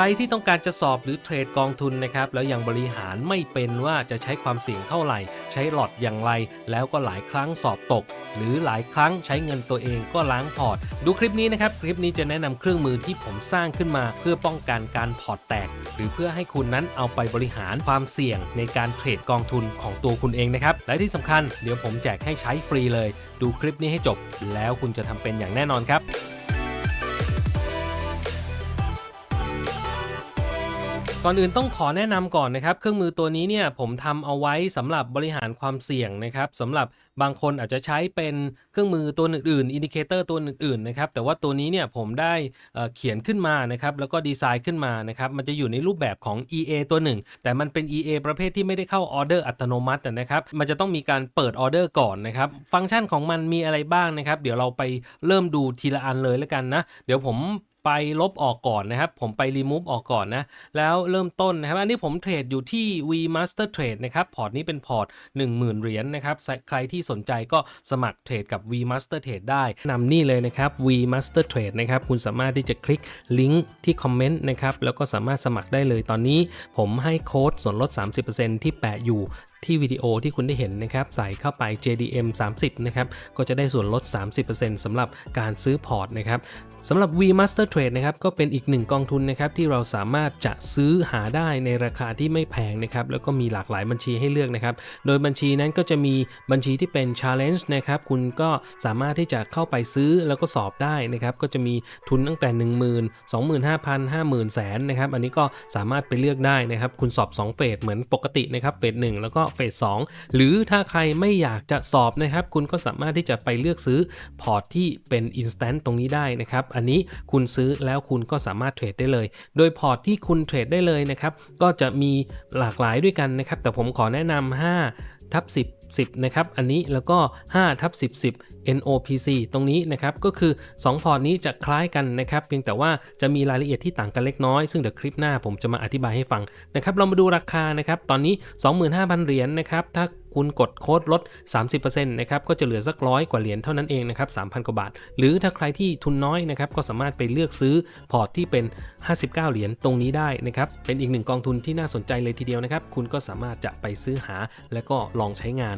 รที่ต้องการจะสอบหรือเทรดกองทุนนะครับแล้วยังบริหารไม่เป็นว่าจะใช้ความเสี่ยงเท่าไหร่ ใช้หลอดอย่างไร แล้วก็หลายครั้งสอบตก หรือหลายครั้งใช้เงินตัวเองก็ล้างพอร์ต ดูคลิปนี้นะครับ คลิปนี้จะแนะนำเครื่องมือที่ผมสร้างขึ้นมา เพื่อป้องกันการพอร์ตแตก หรือเพื่อให้คุณนั้นเอาไปบริหารความเสี่ยงในการเทรดกองทุนของตัวคุณเองนะครับและที่สำคัญเดี๋ยวผมแจกให้ใช้ฟรีเลย ดูคลิปนี้ให้จบ แล้วคุณจะทำเป็นอย่างแน่นอนครับ ก่อนอื่นต้องขอแนะนำก่อนนะครับ เครื่องมือตัวนี้เนี่ยผมทำเอาไว้สำหรับบริหารความเสี่ยงนะครับสำหรับบางคนอาจจะใช้เป็นเครื่องมือตัวอื่นๆอินดิเคเตอร์ตัวอื่นๆนะครับแต่ว่าตัวนี้เนี่ยผมได้เเขียนขึ้นมานะครับแล้วก็ดีไซน์ขึ้นมานะครับมันจะอยู่ในรูปแบบของ EA ตัวหนึ่ง แต่มันเป็น EA ประเภทที่ไม่ได้เข้าออเดอร์อัตโนมัตินะครับมันจะต้องมีการเปิดออเดอร์ก่อนนะครับฟังก์ชันของมันมีอะไรบ้างนะครับ เดี๋ยวเราไปเริ่มดูทีละอันเลยแล้วกันนะ เดี๋ยวผม ไปลบออกก่อนนะครับ ผมไป remove ออกก่อนนะ แล้วเริ่มต้นนะครับ อันนี้ผมเทรดอยู่ที่ V Master Trade นะครับ พอร์ตนี้เป็นพอร์ต 10,000 เหรียญนะครับ ใครที่สนใจก็สมัครเทรดกับ V Master Trade ได้นำนี่เลยนะครับ V Master Trade นะครับ คุณสามารถที่จะคลิกลิงก์ที่คอมเมนต์นะครับ แล้วก็สามารถสมัครได้เลยตอนนี้ ผมให้โค้ดส่วนลด 30%ที่แปะอยู่ที่วิดีโอที่คุณได้เห็นนะครับใส่เข้าไป JDM 30 นะครับ ก็จะได้ส่วนลด 30%สำหรับการซื้อพอร์ตนะครับสำหรับ V Master Trade นะครับก็เป็นอีกหนึ่งกองทุนนะครับที่เราสามารถจะซื้อหาได้ในราคาที่ไม่แพงนะครับแล้วก็มีหลากหลายบัญชีให้เลือกนะครับ โดยบัญชีนั้นก็จะมีบัญชีที่เป็น Challenge นะครับคุณก็สามารถที่จะเข้าไปซื้อแล้วก็สอบได้นะครับก็จะมีทุนตั้งแต่ 1 0 0 0 0 25,000 50,000แสนนะครับอันนี้ก็สามารถไปเลือกได้นะครับคุณสอบ 2 เฟสเหมือนปกตินะครับเฟส1แล้วก็เฟส2หรือถ้าใครไม่อยากจะสอบนะครับ คุณก็สามารถที่จะไปเลือกซื้อพอร์ตที่เป็น instant ตรงนี้ได้นะครับ อันนี้คุณซื้อแล้วคุณก็สามารถเทรดได้เลย โดยพอร์ตที่คุณเทรดได้เลยนะครับ ก็จะมีหลากหลายด้วยกันนะครับ แต่ผมขอแนะนำ5ทับ10 10นะครับอันนี้แล้วก็5ทับ10 10 NOPC ตรงนี้นะครับก็คือ 2 พอร์ตนี้จะคล้ายกันนะครับเพียงแต่ว่าจะมีรายละเอียดที่ต่างกันเล็กน้อย ซึ่งเดี๋ยวคลิปหน้าผมจะมาอธิบายให้ฟังนะครับเรามาดูราคานะครับตอนนี้ 25,000 เหรียญนะครับถ้าคุณกดโค้ดลด 30%นะครับ ก็จะเหลือสักร้อยกว่าเหรียญเท่านั้นเองนะครับ 3,000 กว่าบาท หรือถ้าใครที่ทุนน้อยนะครับ ก็สามารถไปเลือกซื้อพอร์ตที่เป็น 59 เหรียญตรงนี้ได้นะครับ เป็นอีกหนึ่งกองทุนที่น่าสนใจเลยทีเดียวนะครับ คุณก็สามารถจะไปซื้อหาและก็ลองใช้งาน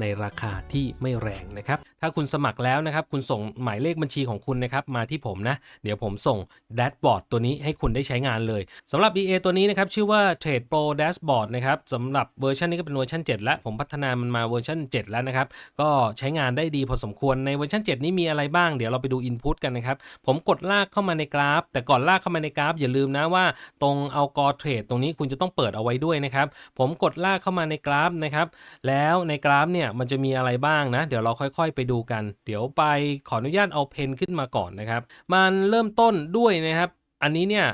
ในราคาที่ไม่แรงนะครับ ถ้าคุณสมัครแล้วนะครับ คุณส่งหมายเลขบัญชีของคุณนะครับมาที่ผมนะ เดี๋ยวผมส่งแดชบอร์ดตัวนี้ให้คุณได้ใช้งานเลยสำหรับ EA ตัวนี้นะครับ ชื่อว่า Trade Pro Dashboard นะครับสำหรับเวอร์ชันนี้ก็เป็นเวอร์ชัน7 แล้ว ผมพัฒนามันมาเวอร์ชัน7 แล้วนะครับ ก็ใช้งานได้ดีพอสมควรในเวอร์ชัน7 นี้มีอะไรบ้างเดี๋ยวเราไปดู Input กันนะครับ ผมกดลากเข้ามาในกราฟ แต่ก่อนลากเข้ามาในกราฟ อย่าลืมนะว่าตรงเอากอเทรดตรงนี้คุณจะต้องเปิดเอาไว้ด้วยนะครับผมกดลากเข้ามาในกราฟนะครับแล้วในกราฟเนี่ยมันจะมีอะไรบ้างนะ เดี๋ยวเราค่อยๆ ไปดูกัน เดี๋ยวไปขออนุญาตเอาเพนขึ้นมาก่อนนะครับ มันเริ่มต้นด้วยนะครับ อันนี้เนี่ย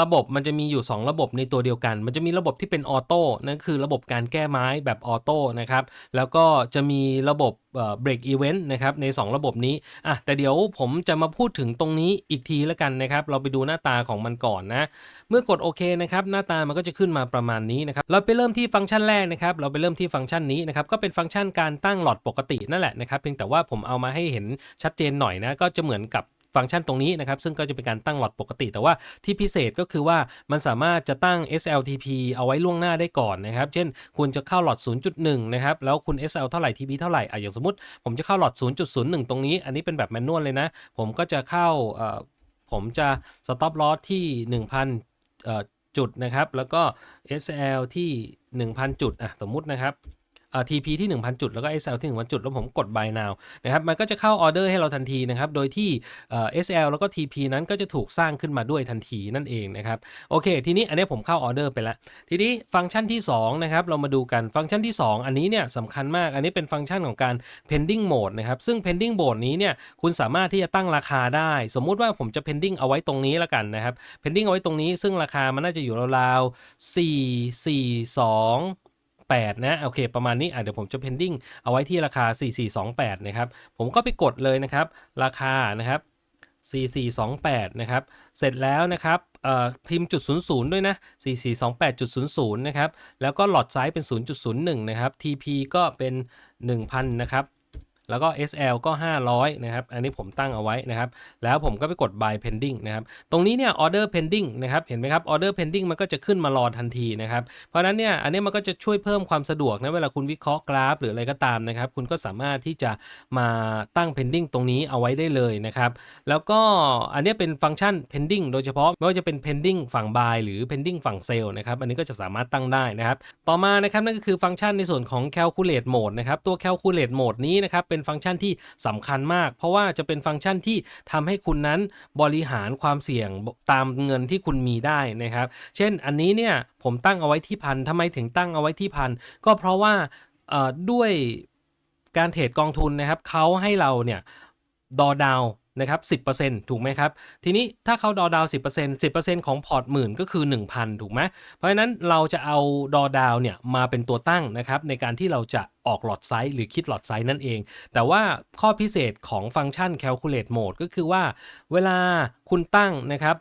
ระบบมันจะมีอยู่ 2 ระบบในตัวเดียวกัน มันจะมีระบบที่เป็นออโต้นั่นคือระบบการแก้ไม้แบบออโต้นะครับแล้วก็จะมีระบบเบรกอีเวนต์นะครับใน 2 ระบบนี้อะแต่เดี๋ยวผมจะมาพูดถึงตรงนี้อีกทีแล้วกันนะครับเราไปดูหน้าตาของมันก่อนนะเมื่อกดโอเคนะครับหน้าตามันก็จะขึ้นมาประมาณนี้นะครับเราไปเริ่มที่ฟังก์ชันแรกนะครับเราไปเริ่มที่ฟังก์ชันนี้นะครับก็เป็นฟังก์ชันการตั้งหลอดปกตินั่นแหละนะครับเพียงแต่ว่าผมเอามาให้เห็นชัดเจนหน่อยนะก็จะเหมือนกับ ฟังก์ชันตรงนี้นะครับ ซึ่งก็จะเป็นการตั้งหลอดปกติ แต่ว่าที่พิเศษก็คือว่ามันสามารถจะตั้ง SLTP เอาไว้ล่วงหน้าได้ก่อนนะครับ เช่น คุณจะเข้าหลอด 0.1 นะครับ แล้วคุณ SL เท่าไหร่ TP เท่าไหร่อะอย่างสมมติ ผมจะเข้าหลอด 0.01 ตรงนี้ อันนี้เป็นแบบแมนนวลเลยนะ ผมก็จะเข้าผมจะ stop loss ที่ 1,000จุดนะครับ แล้วก็ SL ที่ 1,000 จุดอะสมมุตินะครับ เอ่อ TP ที่ 1,000 จุด แล้วก็ SL ที่ 1,000 จุด แล้วผมกด buy now นะครับ มันก็จะเข้าออเดอร์ให้เราทันทีนะครับ โดยที่เอ่อ SL แล้วก็ TP นั้นก็จะถูกสร้างขึ้นมาด้วยทันทีนั่นเองนะครับ โอเค ทีนี้อันนี้ผมเข้าออเดอร์ไปแล้ว ทีนี้ฟังก์ชันที่2นะครับ เรามาดูกัน ฟังก์ชันที่ 2 อันนี้เนี่ยสำคัญมาก อันนี้เป็นฟังก์ชันของการ pending mode นะครับ ซึ่ง pending mode นี้เนี่ย คุณสามารถที่จะตั้งราคาได้ สมมุติว่าผมจะ pending เอาไว้ตรงนี้แล้วกันนะครับ pending เอาไว้ตรงนี้ ซึ่งราคามันน่าจะอยู่ราวๆ4 4 2 8 นะโอเค ประมาณนี้อะเดี๋ยวผมจะ pending เอาไว้ที่ราคา 4428 นะครับ ผมก็ไปกดเลยนะครับ ราคานะครับ 4428 นะครับ เสร็จแล้วนะครับพิมพ์จุด00 ด้วยนะ 4428.00 นะครับ แล้วก็หลอดไซส์เป็น 0.01 นะครับ TP ก็เป็น 1,000 นะครับ แล้วก็ SL ก็ 500 นะครับ อันนี้ผมตั้งเอาไว้นะครับ แล้วผมก็ไปกด buy pending นะครับ ตรงนี้เนี่ย order pending นะครับ เห็นไหมครับ order pending มันก็จะขึ้นมารอทันทีนะครับ เพราะนั้นเนี่ย อันนี้มันก็จะช่วยเพิ่มความสะดวกนะเวลาคุณวิเคราะห์กราฟ หรืออะไรก็ตามนะครับ คุณก็สามารถที่จะมาตั้ง pending ตรงนี้เอาไว้ได้เลยนะครับ แล้วก็อันนี้เป็นฟังก์ชัน pending โดยเฉพาะไม่ว่าจะเป็น pending ฝั่ง buy หรือ pending ฝั่ง sell นะครับ อันนี้ก็จะสามารถตั้งได้นะครับ ต่อมานะครับนั่นก็คือฟังก์ชันในส่วนของ calculate mode นะครับตัว calculate mode นี้นะครับเป็นฟังก์ชันที่สำคัญมาก เพราะว่าจะเป็นฟังก์ชันที่ทำให้คุณนั้นบริหารความเสี่ยงตามเงินที่คุณมีได้นะครับ เช่นอันนี้เนี่ยผมตั้งเอาไว้ที่พันทำไมถึงตั้งเอาไว้ที่พันก็เพราะว่าด้วยการเทรดกองทุนนะครับเขาให้เราเนี่ยดอดาว นะครับ10%ถูกไหมครับ ทีนี้ถ้าเขาดอดาว 10% 10%ของพอร์ตหมื่นก็คือ 1,000 ถูกไหมเพราะฉะนั้นเราจะเอาดอดาวเนี่ยมาเป็นตัวตั้งนะครับในการที่เราจะออกหลอดไซส์หรือคิดหลอดไซส์นั่นเอง แต่ว่าข้อพิเศษของฟังก์ชัน calculate mode ก็คือว่าเวลาคุณตั้งนะครับ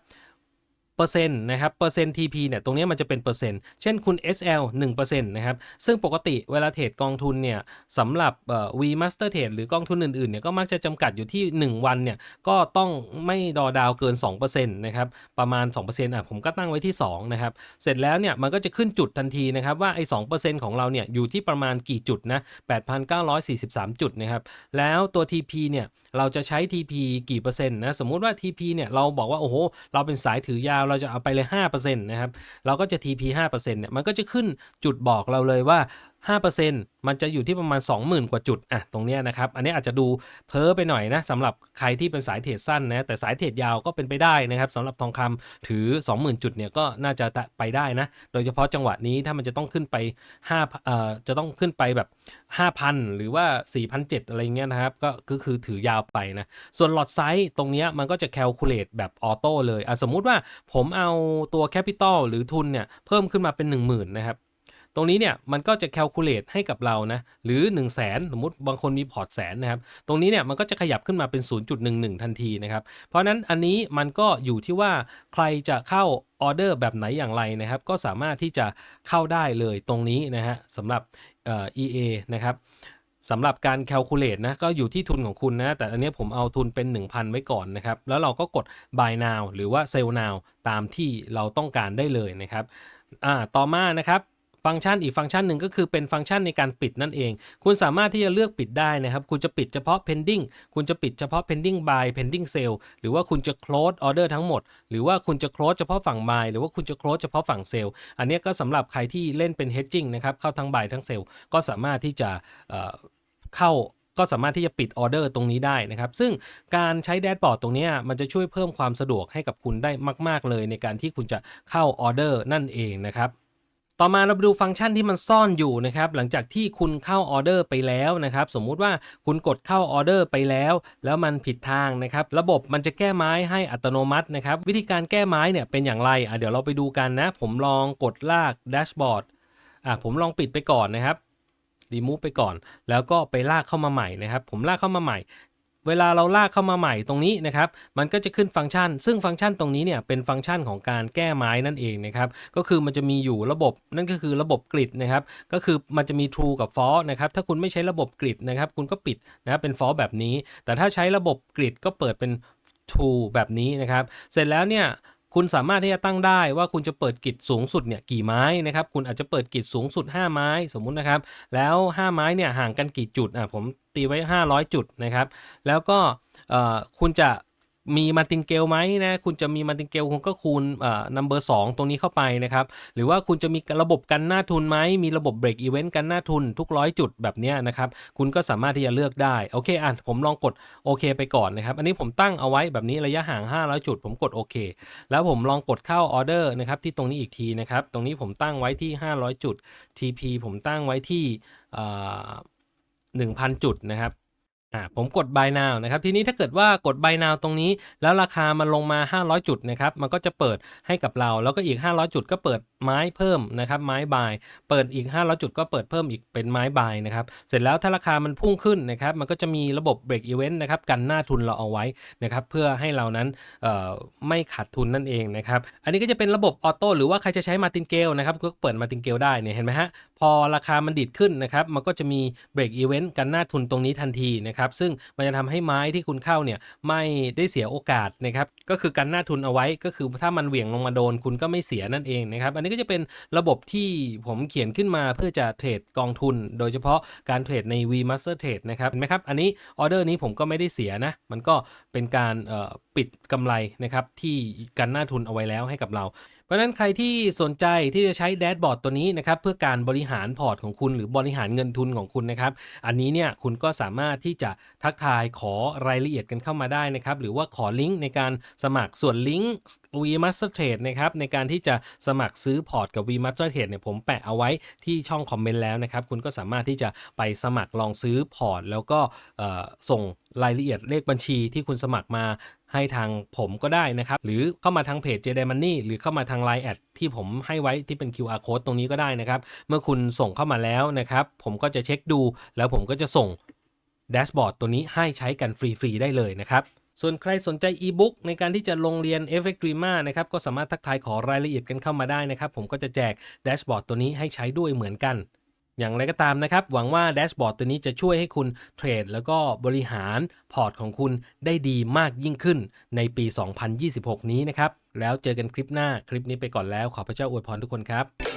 เปอร์เซ็นต์นะครับเปอร์เซ็นต์ TP เนี่ยตรงนี้มันจะเป็นเปอร์เซ็นต์เช่นคุณ SL 1%นะครับซึ่งปกติเวลาเทรดกองทุนเนี่ยสำหรับเอ่อ V Master Trade หรือกองทุนอื่นๆเนี่ยก็มักจะจำกัดอยู่ที่ 1 วันเนี่ยก็ต้องไม่ดอดาวเกิน2%นะครับประมาณ 2%อะผมก็ตั้งไว้ที่2นะครับเสร็จแล้วเนี่ยมันก็จะขึ้นจุดทันทีนะครับว่าไอ้2%ของเราเนี่ยอยู่ที่ประมาณกี่จุดนะ8,943 จุดนะครับแล้วตัว TP เนี่ยเราจะใช้ TP กี่เปอร์เซ็นต์นะสมมุติว่า TP เนี่ยเราบอกว่าโอ้โหเราเป็นสายถือยาวเราจะเอาไปเลย5%นะครับ เราก็จะ TP 5%เนี่ย มันก็จะขึ้นจุดบอกเราเลยว่า 5%มันจะอยู่ที่ประมาณ 20,000 กว่าจุดอะตรงเนี้ยนะครับ อันนี้อาจจะดูเพ้อไปหน่อยนะสำหรับใครที่เป็นสายเทรดสั้นนะแต่สายเทรดยาวก็เป็นไปได้นะครับสำหรับทองคำถือ 20,000 จุดเนี่ยก็น่าจะไปได้นะ โดยเฉพาะจังหวะนี้ถ้ามันจะต้องขึ้นไป5เอ่อจะต้องขึ้นไปแบบ 5,000 หรือว่า 4,700 อะไรเงี้ยนะครับก็ก็คือถือยาวไปนะ ส่วนหลอดไซส์ตรงเนี้ยมันก็จะแคลคูลเลตแบบออโต้เลยอะสมมุติว่าผมเอาตัวแคปิตอลหรือทุนเนี่ยเพิ่มขึ้นมาเป็น 10,000 นะครับ ตรงนี้เนี่ยมันก็จะแคลคูลเลตให้กับเรานะหรือ 1 0 0 0 0แสนสมมติบางคนมีพอร์ตแสนนะครับตรงนี้เนี่ยมันก็จะขยับขึ้นมาเป็น 0.11 ทันทีนะครับเพราะนั้นอันนี้มันก็อยู่ที่ว่าใครจะเข้าออเดอร์แบบไหนอย่างไรนะครับ ก็สามารถที่จะเข้าได้เลยตรงนี้นะฮะสำหรับเอ่อ EA นะครับสำหรับการ calculate นะก็อยู่ที่ทุนของคุณนะ แต่อันนี้ผมเอาทุนเป็น 1,000 ไว้ก่อนนะครับ แล้วเราก็กด buy now หรือว่า sell now ตามที่เราต้องการได้เลยนะครับอ่าต่อมานะครับ ฟังก์ชันอีกฟังก์ชันหนึ่งก็คือเป็นฟังก์ชันในการปิดนั่นเอง คุณสามารถที่จะเลือกปิดได้นะครับ คุณจะปิดเฉพาะ pending คุณจะปิดเฉพาะ pending buy pending sell หรือว่าคุณจะ close order ทั้งหมด หรือว่าคุณจะ close เฉพาะฝั่ง buy หรือว่าคุณจะ close เฉพาะฝั่ง sell อันนี้ก็สำหรับใครที่เล่นเป็น hedging นะครับเข้าทั้ง buy ทั้ง sell ก็สามารถที่จะเเข้าก็สามารถที่จะปิดออเดอร์ตรงนี้ได้นะครับ ซึ่งการใช้แดชบอร์ดตรงนี้มันจะช่วยเพิ่มความสะดวกให้กับคุณได้มาก ๆ เลยในการที่คุณจะเข้าออเดอร์นั่นเองนะครับ ต่อมาเราไปดูฟังก์ชันที่มันซ่อนอยู่นะครับหลังจากที่คุณเข้าออเดอร์ไปแล้วนะครับสมมุติว่าคุณกดเข้าออเดอร์ไปแล้ว แล้วมันผิดทางนะครับระบบมันจะแก้ไม้ให้อัตโนมัตินะครับวิธีการแก้ไม้เนี่ยเป็นอย่างไรอะเดี๋ยวเราไปดูกันนะ ผมลองกดลากแดชบอร์ดอะผมลองปิดไปก่อนนะครับรีมูฟไปก่อน แล้วก็ไปลากเข้ามาใหม่นะครับ ผมลากเข้ามาใหม่ เวลาเราลากเข้ามาใหม่ตรงนี้นะครับ มันก็จะขึ้นฟังก์ชัน ซึ่งฟังก์ชันตรงนี้เนี่ยเป็นฟังก์ชันของการแก้ไม้นั่นเองนะครับ ก็คือมันจะมีอยู่ระบบนั่นก็คือระบบกริดนะครับ ก็คือมันจะมี true กับ false นะครับ ถ้าคุณไม่ใช้ระบบกริดนะครับ คุณก็ปิดนะครับเป็น false แบบนี้ แต่ถ้าใช้ระบบกริดก็เปิดเป็น true แบบนี้นะครับ เสร็จแล้วเนี่ยคุณสามารถที่จะตั้งได้ว่าคุณจะเปิดกิจสูงสุดเนี่ยกี่ไม้นะครับ คุณอาจจะเปิดกิจสูงสุด 5 ไม้สมมุตินะครับ แล้ว 5 ไม้เนี่ยห่างกันกี่จุดอะผม ตีไว้ 500 จุดนะครับ แล้วก็คุณจะมีมาตินเกลไหมนะคุณจะมีมาตินเกลคุณก็คูณเอ่อ number 2ตรงนี้เข้าไปนะครับ หรือว่าคุณจะมีระบบกันหน้าทุนไหมมีระบบเบรกอีเวนต์กันหน้าทุนทุกร้อยจุดแบบนี้นะครับ คุณก็สามารถที่จะเลือกได้โอเคอะผมลองกดโอเคไปก่อนนะครับ อันนี้ผมตั้งเอาไว้แบบนี้ระยะห่าง 500 จุด ผมกดโอเคแล้วผมลองกดเข้าออเดอร์นะครับที่ตรงนี้อีกทีนะครับ ตรงนี้ผมตั้งไว้ที่ 500 จุด TP ผมตั้งไว้ที่เอ่อ 1,000 จุดนะครับ อ่าผมกด buy now นะครับทีนี้ถ้าเกิดว่ากด buy now ตรงนี้ แล้วราคามันลงมา 500 จุดนะครับมันก็จะเปิดให้กับเรา แล้วก็อีก 500 จุดก็เปิดไม้เพิ่มนะครับไม้ buy เปิดอีก 500 จุดก็เปิดเพิ่มอีกเป็นไม้ buy นะครับเสร็จแล้วถ้าราคามันพุ่งขึ้นนะครับมันก็จะมีระบบ break event นะครับกันหน้าทุนเราเอาไว้นะครับเพื่อให้เรานั้นเอ่อไม่ขาดทุนนั่นเองนะครับอันนี้ก็จะเป็นระบบออโต้หรือว่าใครจะใช้มาตินเกลนะครับก็เปิดมาตินเกลได้เนี่ยเห็นไหมฮะพอราคามันดิดขึ้นนะครับมันก็จะมี break event กันหน้าทุนตรงนี้ทันทีนะครับซึ่งมันจะทำให้ไม้ที่คุณเข้าเนี่ยไม่ได้เสียโอกาสนะครับก็คือกันหน้าทุนเอาไว้ก็คือถ้ามันเหวี่ยงลงมาโดนคุณก็ไม่เสียนั่นเองนะครับอันนี้ก็จะเป็นระบบที่ผมเขียนขึ้นมาเพื่อจะเทรดกองทุน โดยเฉพาะการเทรดใน V Master Trade นะครับเห็นไหมครับอันนี้ออเดอร์นี้ผมก็ไม่ได้เสียนะมันก็เป็นการปิดกำไรนะครับที่กันหน้าทุนเอาไว้แล้วให้กับเรา ราะฉะนั้นใครที่สนใจที่จะใช้แดชบอร์ดตัวนี้นะครับเพื่อการบริหารพอร์ตของคุณหรือบริหารเงินทุนของคุณนะครับ อันนี้เนี่ยคุณก็สามารถที่จะทักทายขอรายละเอียดกันเข้ามาได้นะครับ หรือว่าขอลิงก์ในการสมัครส่วนลิงก์ V Master Trade นะครับในการที่จะสมัครซื้อพอร์ตกับ V Master Trade เนี่ยผมแปะเอาไว้ที่ช่องคอมเมนต์แล้วนะครับ คุณก็สามารถที่จะไปสมัครลองซื้อพอร์ต แล้วก็ส่งรายละเอียดเลขบัญชีที่คุณสมัครมา ให้ทางผมก็ได้นะครับ หรือเข้ามาทางเพจ j d Money หรือเข้ามาทาง Line แอดที่ผมให้ไว้ที่เป็น QR code ตรงนี้ก็ได้นะครับ เมื่อคุณส่งเข้ามาแล้วนะครับ ผมก็จะเช็คดู แล้วผมก็จะส่งแดชบอร์ดตัวนี้ให้ใช้กันฟรี ๆ ได้เลยนะครับส่วนใครสนใจอีบุ๊กในการที่จะลงเรียน Effect Dreamer นะครับก็สามารถทักทายขอรายละเอียดกันเข้ามาได้นะครับ ผมก็จะแจกแดชบอร์ดตัวนี้ให้ใช้ด้วยเหมือนกัน อย่างไรก็ตามนะครับ หวังว่าแดชบอร์ดตัวนี้จะช่วยให้คุณเทรดแล้วก็บริหารพอร์ตของคุณได้ดีมากยิ่งขึ้นในปี 2026 นี้นะครับ แล้วเจอกันคลิปหน้าคลิปนี้ไปก่อนแล้ว ขอพระเจ้าอวยพรทุกคนครับ